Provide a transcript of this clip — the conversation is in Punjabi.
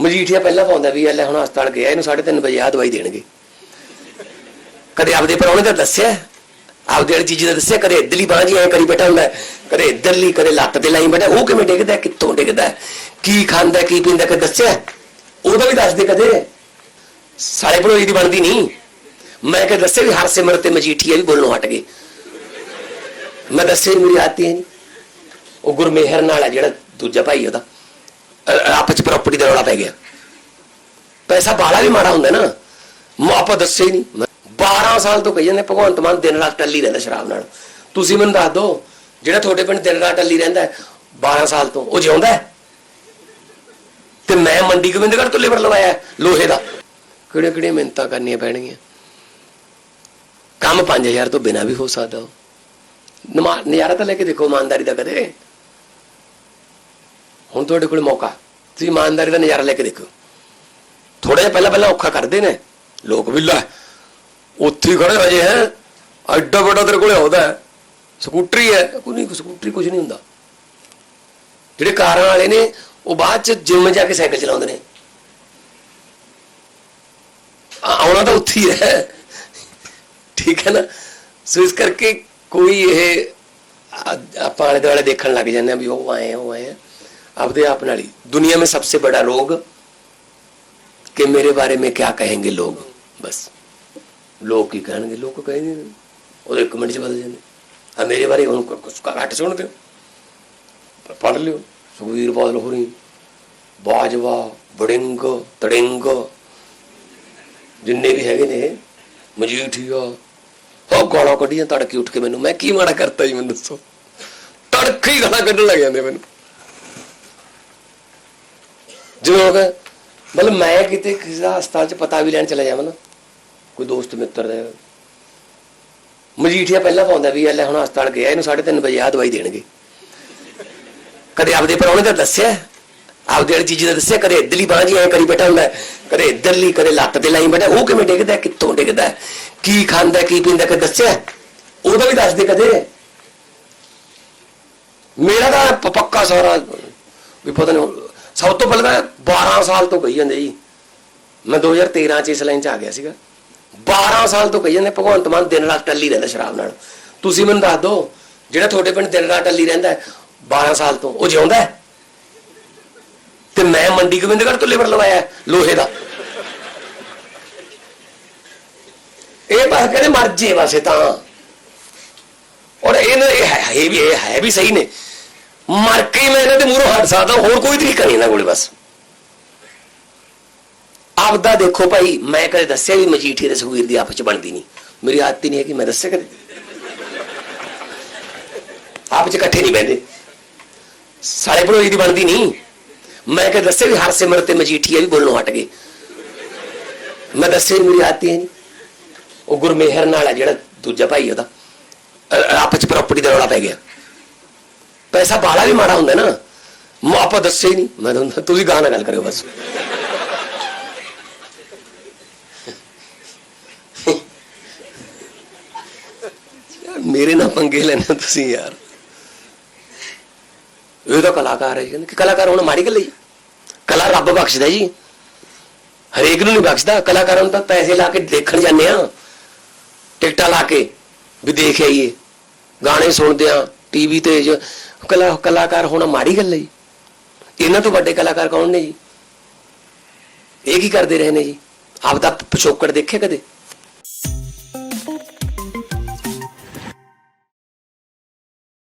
ਮਜੀਠੀਆ ਪਹਿਲਾਂ ਪਾਉਂਦਾ ਵੀ ਲੈ ਹੁਣ ਹਸਪਤਾਲ ਗਿਆ, ਇਹਨੂੰ 3:30 ਵਜੇ ਆ ਦਵਾਈ ਦੇਣਗੇ। ਕਦੇ ਆਪਦੇ ਪਰੌਣੇ ਦਾ ਦੱਸਿਆ? ਆਪਦੇ ਵਾਲੀ ਚੀਜ਼ ਦਾ ਦੱਸਿਆ, ਕਦੇ ਇਧਰਲੀ ਬਾਂਹ ਜੀ ਐ ਕਰੀ ਬੈਠਾ ਹੁੰਦਾ, ਕਦੇ ਇਧਰਲੀ, ਕਦੇ ਲੱਤ ਤੇ ਲਾਈ ਬੈਠਾ, ਉਹ ਕਿਵੇਂ ਡਿੱਗਦਾ, ਕਿੱਥੋਂ ਡਿੱਗਦਾ, ਕੀ ਖਾਂਦਾ, ਕੀ ਪੀਂਦਾ, ਕਦੇ ਦੱਸਿਆ? ਉਹਦਾ ਵੀ ਦੱਸਦੇ ਕਦੇ? ਸਾਲੇ ਭੜੋਈ ਦੀ ਬਣਦੀ ਨਹੀਂ। ਮੈਂ ਕਿ ਦੱਸੇ ਵੀ ਹਰ ਸਿਮਰ ਤੇ ਮਜੀਠੀਆ ਵੀ ਬੋਲਣੋਂ ਹਟ ਗਏ। ਮੈਂ ਦੱਸੇ ਮੇਰੀ ਆਤੀ ਹੈ ਨਹੀਂ। ਉਹ ਗੁਰਮੇਹਰ ਨਾਲ ਹੈ ਜਿਹੜਾ ਦੂਜਾ ਭਾਈ ਉਹਦਾ। ਪ੍ਰਾਪਰਟੀ ਦਾ ਰੌਲਾ ਪੈ ਗਿਆ। ਪੈਸਾ ਬਾਲਾ ਵੀ ਮਾੜਾ ਹੁੰਦਾ ਨਾ। ਮਾਪਾ ਦੱਸੇ ਨਹੀਂ। 12 ਸਾਲ ਤੋਂ ਕਹੀ ਜਾਂਦੇ, ਭਗਵੰਤ ਮਾਨ ਦਿਨ ਰਾਤ ਟੱਲੀ ਰਹਿੰਦਾ ਸ਼ਰਾਬ ਨਾਲ। ਤੁਸੀਂ ਮੈਨੂੰ ਦੱਸ ਦਿਓ ਜਿਹੜਾ ਤੁਹਾਡੇ ਪਿੰਡ ਦਿਨ ਰਾਤ ਟੱਲੀ ਰਹਿੰਦਾ 12 ਸਾਲ ਤੋਂ, ਉਹ ਜਿਉਂਦਾ ਹੈ? ਤੇ ਮੈਂ ਮੰਡੀ ਗੋਬਿੰਦਗੜ੍ਹ ਤੋਂ ਲੇਬਰ ਲਵਾਇਆ ਲੋਹੇ ਦਾ। ਕਿਹੜੇ ਕਿਹੜੇ ਮਿਹਨਤਾਂ ਕਰਨੀਆਂ ਪੈਣਗੀਆਂ? ਕੰਮ 5000 ਤੋਂ ਬਿਨਾ ਵੀ ਹੋ ਸਕਦਾ ਉਹ। ਨਮਾ ਨਜ਼ਾਰਾ ਤਾਂ ਲੈ ਕੇ ਦੇਖੋ, ਇਮਾਨਦਾਰੀ ਦਾ ਕਦੇ। ਹੁਣ ਤੁਹਾਡੇ ਕੋਲ ਮੌਕਾ। ਤੁਸੀਂ ਇਮਾਨਦਾਰੀ ਦਾ ਨਜ਼ਾਰਾ ਲੈ ਕੇ ਦੇਖੋ। ਥੋੜਾ ਜਿਹਾ ਪਹਿਲਾਂ ਪਹਿਲਾਂ ਔਖਾ ਕਰਦੇ ਨੇ। ਲੋਕ ਵੀ ਲੈ ਉੱਥੇ ਹੀ ਖੜੇ ਵਜੇ ਹੈ ਐਡਾ ਵੱਡਾ ਤੇਰੇ ਕੋਲੇ ਆਉਂਦਾ ਹੈ। ਸਕੂਟਰੀ ਹੈ। ਕੋਈ ਨਹੀਂ ਸਕੂਟਰੀ ਕੁਝ ਨਹੀਂ ਹੁੰਦਾ। ਜਿਹੜੇ ਕਾਰਾਂ ਵਾਲੇ ਨੇ ਉਹ ਬਾਅਦ ਚ ਜਿੰਮ ਜਾ ਕੇ ਸਾਈਕਲ ਚਲਾਉਂਦੇ ਨੇ। ਆਉਣਾ ਤਾਂ ਉੱਥੇ ਹੀ ਹੈ। ਠੀਕ ਹੈ ਨਾ? ਸੋ ਇਸ ਕਰਕੇ ਕੋਈ ਇਹ ਆਪਾਂ ਆਲੇ ਦੁਆਲੇ ਦੇਖਣ ਲੱਗ ਜਾਂਦੇ ਆ ਵੀ ਉਹ ਆਏ ਆ, ਉਹ ਆਏ अपने आप ना ही दुनिया में सबसे बड़ा रोग कि मेरे बारे में क्या कहेंगे लोग बस लोग की कहने लोग को कहेंगे और एक मिनट से बदल जाएंगे अब मेरे बारे में कुछ घाट छोड़ दो पढ़ लो सुवीर बदल हो रही बाजवा बड़िंग तड़िंग ਜਿੰਨੇ ਵੀ ਹੈਗੇ ਨੇ ਮਜੀਠੀਆ ਉਹ ਗਾਲਾਂ ਕੱਢੀਆਂ ਤੜਕੇ ਉੱਠ ਕੇ ਮੈਨੂੰ ਮੈਂ ਕੀ ਮਾੜਾ ਕਰਤਾ ਜੀ ਮੈਨੂੰ ਦੱਸੋ ਤੜਕੇ ਹੀ ਗਾਲਾਂ ਕੱਢਣ ਲੱਗ ਜਾਂਦੇ ਮੈਨੂੰ ਜਿਵੇਂ ਹੋ ਗਿਆ ਮਤਲਬ ਮੈਂ ਕਿਤੇ ਕਿਸੇ ਦਾ ਹਸਪਤਾਲ ਚ ਪਤਾ ਵੀ ਲੈਣ ਚਲਾ ਜਾਵਾਂ ਨਾ, ਕੋਈ ਦੋਸਤ ਮਿੱਤਰ ਦਾ ਮਜੀਠੀਆ ਪਹਿਲਾਂ ਪਾਉਂਦਾ ਵੀ ਲੈ ਹੁਣ ਹਸਪਤਾਲ ਗਿਆ, ਇਹਨੂੰ 3:30 ਵਜੇ ਆ ਦਵਾਈ ਦੇਣਗੇ। ਕਦੇ ਆਪਦੇ ਪਰੌਣੇ ਦਾ ਦੱਸਿਆ, ਆਪਦੇ ਵਾਲੀ ਚੀਜ਼ ਦਾ ਦੱਸਿਆ, ਕਦੇ ਇਧਰਲੀ ਬਾਂਹ ਜੀ ਐ ਕਰੀ ਬੈਠਾ ਹੁੰਦਾ, ਕਦੇ ਇਧਰਲੀ, ਕਦੇ ਲੱਤ ਤੇ ਲਾਈ ਬੈਠਾ, ਉਹ ਕਿਵੇਂ ਡਿੱਗਦਾ, ਕਿੱਥੋਂ ਡਿੱਗਦਾ, ਕੀ ਖਾਂਦਾ, ਕੀ ਪੀਂਦਾ, ਕਦੇ ਦੱਸਿਆ? ਉਹਦਾ ਵੀ ਦੱਸਦੇ ਕਦੇ? ਮੇਰਾ ਤਾਂ ਪੱਕਾ ਸਾਰਾ ਵੀ ਪਤਾ ਨਹੀਂ ਸਭ ਤੋਂ ਪਹਿਲਾਂ ਤਾਂ 12 ਸਾਲ ਤੋਂ ਕਹੀ ਜਾਂਦੇ ਜੀ। ਮੈਂ 2013 ਚ ਇਸ ਲਾਈਨ ਚ ਆ ਗਿਆ ਸੀਗਾ। 12 ਸਾਲ ਤੋਂ ਕਹੀ ਜਾਂਦੇ ਭਗਵੰਤ ਮਾਨ ਦਿਨ ਰਾਤ ਟੱਲੀ ਰਹਿੰਦਾ ਸ਼ਰਾਬ ਨਾਲ। ਤੁਸੀਂ ਮੈਨੂੰ ਦੱਸ ਦਿਓ ਜਿਹੜਾ ਤੁਹਾਡੇ ਪਿੰਡ ਦਿਨ ਰਾਤ ਟੱਲੀ ਰਹਿੰਦਾ ਹੈ, 12 ਸਾਲ ਤੋਂ ਉਹ ਜਿਉਂਦਾ ਹੈ? ਤੇ ਮੈਂ ਮੰਡੀ ਗੋਬਿੰਦਗੜ੍ਹ ਤੋਂ ਲੇਬਰ ਲਵਾਇਆ ਲੋਹੇ ਦਾ। ਇਹ ਬਸ ਕਹਿੰਦੇ ਮਰ ਜੇ ਵਸੇ ਤਾਂ। ਔਰ ਇਹ ਇਹ ਹੈ ਇਹ ਵੀ ਇਹ ਹੈ ਵੀ ਸਹੀ ਨੇ। ਮਰ ਕੇ ਮੈਂ ਇਹਨਾਂ ਦੇ ਮੂਹਰੋਂ ਹਟ ਸਕਦਾ, ਹੋਰ ਕੋਈ ਤਰੀਕਾ ਨਹੀਂ ਇਹਨਾਂ ਕੋਲੇ ਬਸ। ਆਪਦਾ ਦੇਖੋ ਭਾਈ, ਮੈਂ ਕਦੇ ਦੱਸਿਆ ਵੀ ਮਜੀਠੀ ਤੇ ਸੁਖਵੀਰ ਦੀ ਆਪਸ ਚ ਬਣਦੀ ਨਹੀਂ। ਮੇਰੀ ਆਦਤ ਹੀ ਨਹੀਂ ਹੈ ਕਿ ਮੈਂ ਦੱਸਿਆ ਕਦੇ। ਆਪਸ ਚ ਇਕੱਠੇ ਨਹੀਂ ਬਹਿੰਦੇ। ਸਾਲੇ ਭਰੋਈ ਦੀ ਬਣਦੀ ਨਹੀਂ। ਮੈਂ ਕਦੇ ਦੱਸਿਆ ਵੀ ਹਰ ਸਿਮਰ ਤੇ ਮਜੀਠੀਆ ਵੀ ਬੋਲਣੋਂ ਹਟ ਗਏ। ਮੈਂ ਦੱਸਿਆ ਮੇਰੀ ਆਦਤ ਹੀ ਹੈ ਨਹੀਂ। ਉਹ ਗੁਰਮੇਹਰ ਨਾਲ ਹੈ ਜਿਹੜਾ ਦੂਜਾ ਭਾਈ ਉਹਦਾ। ਅ- ਆਪਸ ਚ ਪ੍ਰਾਪਰਟੀ ਦਾ ਰੌਲਾ ਪੈ ਗਿਆ। ਪੈਸਾ ਬਾਲਾ ਵੀ ਮਾੜਾ ਹੁੰਦਾ ਨਾ। ਮਾਪਾ ਦੱਸੇ ਹੀ ਨਹੀਂ ਮੈਂ ਤਾਂ ਤੁਸੀਂ ਗਾਣਾ ਗੱਲ ਕਰਿਓ ਬਸ। ਮੇਰੇ ਨਾਲ ਪੰਗੇ ਲੈਣਾ ਤੁਸੀਂ ਯਾਰ। ਇਹ ਤਾਂ ਕਲਾਕਾਰ ਹੈ ਜੀ। ਕਿ ਕਲਾਕਾਰ ਹੋਣਾ ਮਾੜੀ ਗੱਲ ਹੈ ਜੀ। ਕਲਾ ਰੱਬ ਬਖਸ਼ਦਾ ਜੀ। ਹਰੇਕ ਨੂੰ ਨਹੀਂ ਬਖਸ਼ਦਾ। ਕਲਾਕਾਰਾਂ ਨੂੰ ਤਾਂ ਪੈਸੇ ਲਾ ਕੇ ਦੇਖਣ ਜਾਂਦੇ ਆ ਟਿਕਟਾਂ ਲਾ ਕੇ ਵੀ ਦੇਖ ਆਈਏ। ਗਾਣੇ ਸੁਣਦੇ ਆ ਟੀਵੀ ਤੇ ਕਲਾ ਕਲਾਕਾਰ ਹੋਣਾ ਮਾੜੀ ਗੱਲ ਹੈ ਜੀ। ਇਹਨਾਂ ਤੋਂ ਵੱਡੇ ਕਲਾਕਾਰ ਕੌਣ ਨੇ ਜੀ? ਇਹ ਕੀ ਕਰਦੇ ਰਹੇ ਨੇ ਜੀ? ਆਪ ਦਾ ਪਿਛੋਕੜ ਦੇਖੇ ਕਦੇ?